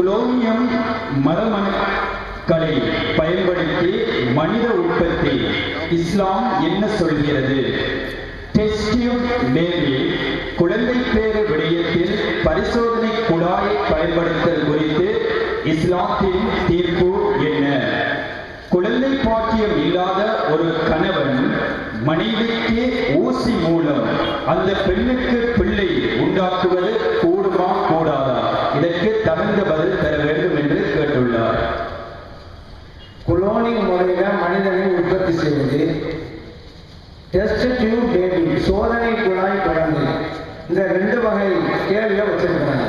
குளோனியம் மரமணுக்களை பயன்படுத்தி மனித உற்பத்தி இஸ்லாம் என்ன சொல்கிறது? டெஸ்டியூப் குழந்தை பேறு விடயத்தில் பரிசோதனை குழாயை பயன்படுத்தல் குறித்து இஸ்லாத்தின் தீர்ப்பு என்ன? குழந்தை பாக்கியம் இல்லாத ஒரு கணவன் மனைவிக்கு ஊசி மூலம் அந்த பெண்ணுக்கு பிள்ளை உண்டாக்குவது இதற்கு தகுந்த பதில் தர வேண்டும் என்று கேட்டுள்ளார். குளோனிங் முறையில மனிதனை உற்பத்தி செய்வது டெஸ்ட் டியூப் பேபி சோதனை குழாய் குழந்தை இந்த ரெண்டு வகை கேள்வியை வச்சிருக்கிறாங்க.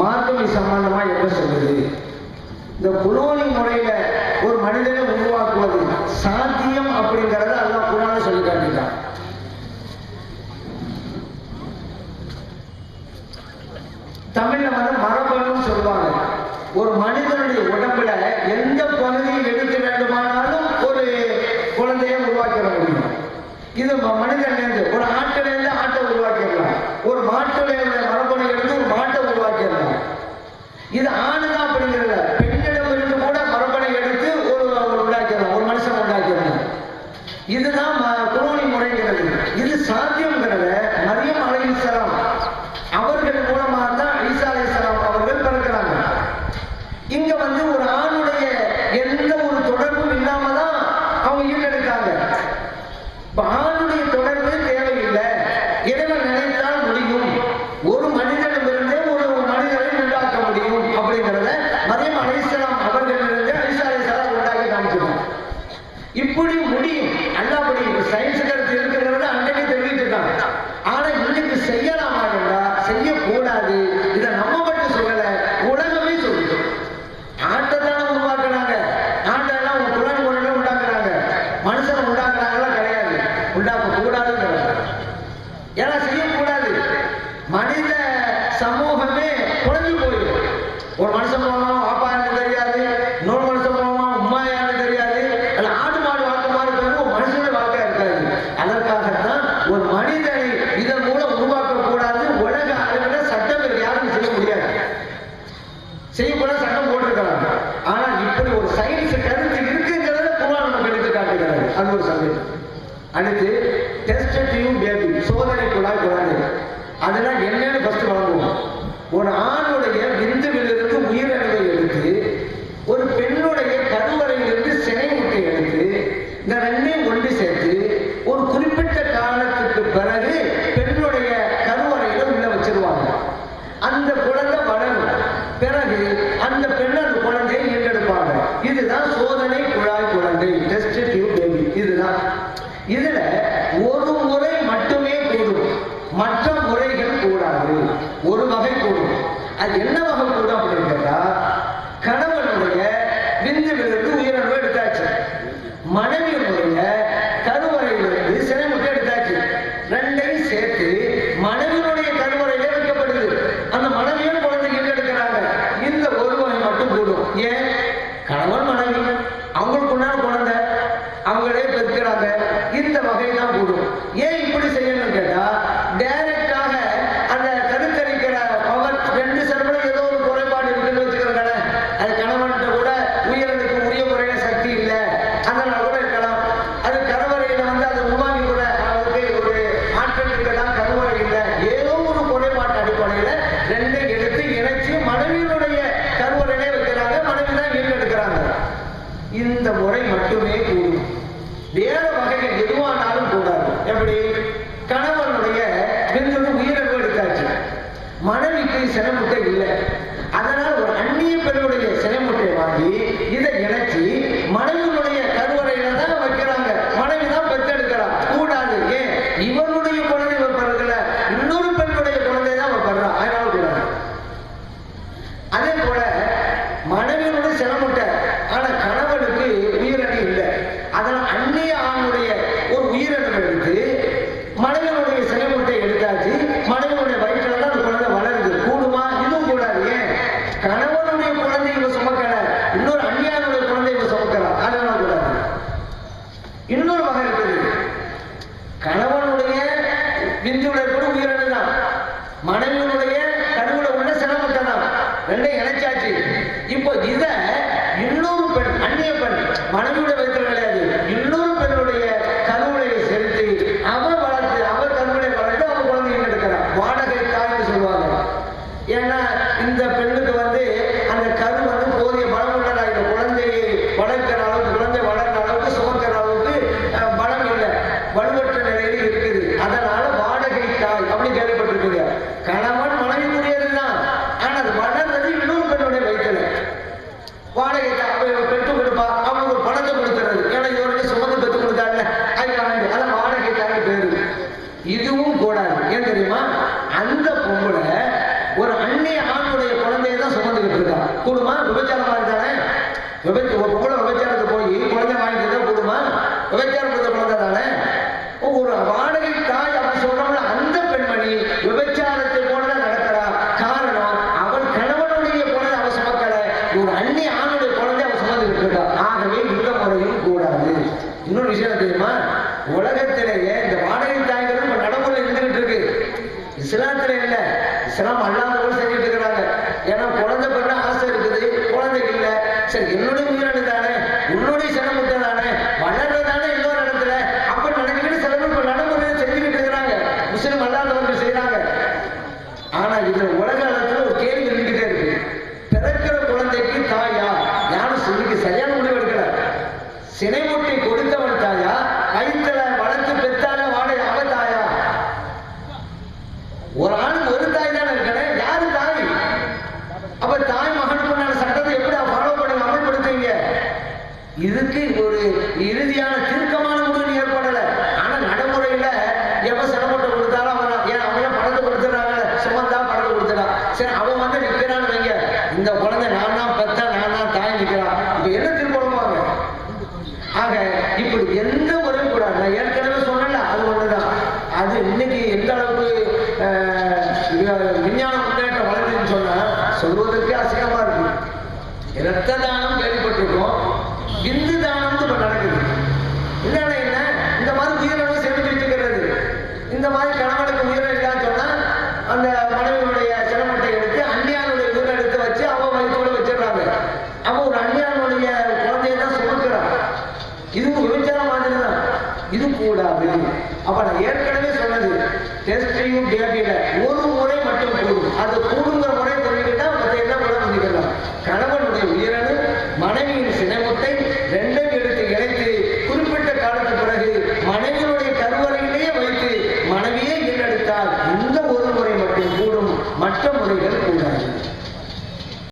மார்க்கம் சம்பந்தமா என்ன சொல்றது? இந்த குளோனிங் முறையில ஒரு மனிதனை உருவாக்குவது சாத்தியம் அப்படிங்கறத அல்லாஹ் குரான சொல்லி காட்டிட்டான் தமிழ்ல வந்து மரபணுன்னு சொல்லுவாங்க. ஒரு மனிதனுடைய உடம்புல எந்த பகுதியை எடுக்க வேண்டுமானாலும் ஒரு குழந்தையை உருவாக்கிட முடியும். இது மனிதன்லேருந்து ஒரு ஆட்டிலேருந்து ஆட்டை உருவாக்கிடலாம். ஒரு மாட்டுடைய மரபணு எடுத்து ஒரு மாட்டை உருவாக்கிடலாம். இது ஆணுதான் செய்யக்கூட சட்டம் போட்டிருக்கிறாங்க ஆனா இப்படி ஒரு சயின்ஸ் கருத்து இருக்குங்கிறத குரான் நமக்கு எடுத்து காட்டுகிறாரு. அது ஒரு சந்தேகம். அடுத்து டெஸ்ட் டியூ பேபி சோதனை குழாய் குழந்தைகள் அதெல்லாம் என்ன ஃபர்ஸ்ட் வாங்குவோம் ஒரு ஆணுடைய விந்துவிலிருந்து உயிரணுவை எடுத்து ஒரு பெண்ணுடைய கருவறையிலிருந்து சினை முட்டை எடுத்து இந்த ரெண்டையும் கொண்டு சேர்த்து ஒரு குறிப்பிட்ட காலத்துக்கு பிறகு பெண்ணுடைய கருவறையில உள்ள வச்சிருவாங்க அந்த குழந்தை வளரும் பிறகு அந்த பெண் அந்த குழந்தையை ஈண்டெடுப்பாங்க இதுதான் சோதனை குழாய் குழந்தை டெஸ்ட் டியூப் பேபி இதுதான் இதுல ஒரு முறை மட்டுமே கூடும் மற்ற முறைகள் கூடாது ஒரு வகை கூடும் அது என்ன வகை அப்படின்னு கேட்டா கணவனுடைய விந்துவிலிருந்து உயிரிழவு எடுத்தாச்சு. மனைவியினுடைய கருவறையிலிருந்து சினை முட்டை எடுத்தாச்சு. ரெண்டையும் சேர்த்து மனைவியினுடைய கருவறையிலே வைக்கப்படுது. அந்த மனைவியும் குழந்தைங்க எடுக்கிறாங்க. இந்த ஒரு வகை மட்டும் கூடும் ஏன்? கணவன் மனைவி அவங்களுக்கு உண்டான குழந்தை அவங்களே பெருக்கிறாங்க இந்த வகை தான் கூடும் ஏன் இப்படி செய்யணும்னு கேட்டா டைரக்டாக அந்த கருத்தரிக்கிற பவர் ரெண்டு செலவுல ஏதோ ஒரு குறைபாடு இருக்குன்னு வச்சுக்கிறேன் அது கணவன்கிட்ட கூட உயிரனுக்கு உரிய முறையில சக்தி இல்லை அதனால கூட இருக்கலாம் அது கருவறையில வந்து அது உருவாகி கூட அதுக்கு ஒரு ஆற்றல் இருக்கலாம் கருவறை இல்லை ஏதோ ஒரு குறைபாட்டு அடிப்படையில ரெண்டை எடுத்து இணைச்சு மனைவியினுடைய கருவறையிலே வைக்கிறாங்க மனைவி தான் ஈட்டெடுக்கிறாங்க இந்த முறை மட்டுமே கூடும் வேற வகைகள் எதுவானாலும் கூடாது எப்படி கணவனுடைய விந்தது உயிரிழப்பு எடுத்தாச்சு மனைவிக்கு சினமுட்டை இல்லை அதனால் ஒரு அந்நிய பெண்ணுடைய சினமுட்டையை வாங்கி இதை மனைவியுடைய கருவறையில தான் வைக்கிறாங்க. மனைவி தான் பெற்றெடுக்கிறா கூடாது. ஏன்? இவனுடைய குழந்தை வைப்பறதுல இன்னொரு பெண்ணுடைய குழந்தை தான் வைப்படுறா அதனால கூடாது. அதே போல மனைவியினுடைய சிரமட்ட ஆனா கணவனுக்கு உயிரணி இல்லை அதனால் அந்நிய ஆணுடைய ஒரு உயிரணு எடுத்து மனைவியினுடைய சிரமட்டை எடுத்தாச்சு மனைவியுடைய வயிற்றுல தான் அந்த குழந்தை வளருது கூடுமா இதுவும் கூடாது ஏன் கணவனுடைய குழந்தை இவ சுமக்கல இன்னொரு அந்நியானுடைய குழந்தை ரெண்டையும் இணைச்சாச்சு இப்போ இத இன்னொரு பெண் அந்நிய பெண் மனைவியோட வைக்கிற கிடையாது. இன்னொரு பெண்ணுடைய கருவிலையை செலுத்தி அவ வளர்த்து அவ கருவிலை வளர்த்து அவ குழந்தைங்க எடுக்கிறான் வாடகை தாய்னு சொல்லுவாங்க. ஏன்னா இந்த பெண்ணுக்கு வந்து அந்த கரு வந்து போதிய பலம் உள்ளதா இந்த குழந்தையை வளர்க்கிற அளவுக்கு குழந்தை வளர்க்கிற அளவுக்கு சுமக்கிற அளவுக்கு அஹ், பலம் இல்லை வலுவற்ற நிலையில இருக்குது அதனால வாடகை தாய் அப்படி கேள்விப்பட்டிருக்கீங்க கணவன் மனைவிக்குரியதுதான் ஆனா அது வளர்றது இன்னொரு பெண்ணுடைய வயிற்றுல வாடகை தாய் அவ பெற்று கொடுப்பா அவனுக்கு ஒரு பணத்தை கொடுத்துறது ஏன்னா இவருடைய சுமந்து பெற்று கொடுத்தாருல அதுக்காக அதான் வாடகை தாய் பேரு இதுவும் கூடாது ஏன் தெரியுமா அந்த பொம்பளை ஒரு அந்நிய ஆணுடைய குழந்தையை தான் சுமந்துக்கிட்டு இருக்கா கூடுமா விபச்சாரமா இருந்தானே விபச்சி ஒரு பொம்பளை விபச்சாரத்துக்கு போய் குழந்தை வாங்கிட்டு தான் கூடுமா விபச்சாரம் கொடுத்த குழந்தை தானே ஒரு வாடகை தாய் அப்படி சொல்றோம்ல அந்த பெண்மணி விபச்சாரத்தை போலதான் நடக்கிறா காரணம் அவள் கணவனுடைய குழந்தை அவ சுமக்கல ஒரு அண்ணி ஆணுடைய குழந்தை அவ சுமந்துக்கிட்டு இருக்கான். ஆகவே இந்த முறையும் கூடாது. இன்னொரு விஷயம் தெரியுமா? உலகத்திலேயே இந்த வாடகை தாய்கள் நம்ம நடைமுறை இருந்துகிட்டு இருக்கு. இஸ்லாத்துல இல்ல. இஸ்லாம் அல்லாதவர்கள் செஞ்சுட்டு இருக்கிறாங்க. ஏன்னா குழந்தை பெற்ற ஆசை இருக்குது குழந்தை இல்லை. சரி என்னுடைய உயிரணு தானே உன்னுடைய சிரமத்தை தானே வளர்றதானே இன்னொரு இடத்துல அப்ப நினைச்சுக்கிட்டு சில பேர் இப்ப நடைமுறையை செஞ்சுக்கிட்டு இருக்கிறாங்க முஸ்லிம் அல்லாதவர்கள் செய்யறாங்க ஆனா இதுல உலக அளத்துல ஒரு கேள்வி இருந்துகிட்டே இருக்கு பிறக்கிற குழந்தைக்கு தாயா யாரும் சொல்லிக்கு சரியான முடிவு எடுக்கல சினைமுட்டை கொடுத்தவன் தாயா வயிற்றுல வளர்த்து பெத்தால வாழை அவ தாயா ஒரு ஆணுக்கு ஒரு தாய் தானே இருக்கணும் யாரு தாய் அப்ப தாய் மகனுக்குண்டான சட்டத்தை எப்படி ஃபாலோ பண்ணி அமல்படுத்துவீங்க இதுக்கு ஒரு இறுதியான தீர்க்கமான முடிவு ஏற்படல ஆனா நடைமுறையில எப்ப சிரமத்தை கொடுத்தாலும் அவன் ஏன் அவன் பணத்தை கொடுத்துறாங்க சுமந்தா பணத்தை கொடுத்துறான் சரி அவன் வந்து நிக்கிறான்னு வைங்க. இந்த குழந்தை நான் தான் பெத்த நான் தான் தாய் நிக்கிறான் இப்ப என்ன திருப்பணமாங்க ஆக இப்படி எந்த முறையும் கூடாது. நான் ஏற்கனவே சொன்னேன்ல அது ஒண்ணுதான். அது இன்னைக்கு எந்த அளவுக்கு விஞ்ஞான முன்னேற்றம் வளர்ந்துன்னு சொன்னா சொல்வதற்கே அசிங்கமா இருக்கு. இரத்த தானம் கேள்விப்பட்டிருக்கோம். விந்து தானம் இப்ப நடக்குது. என்னன்னா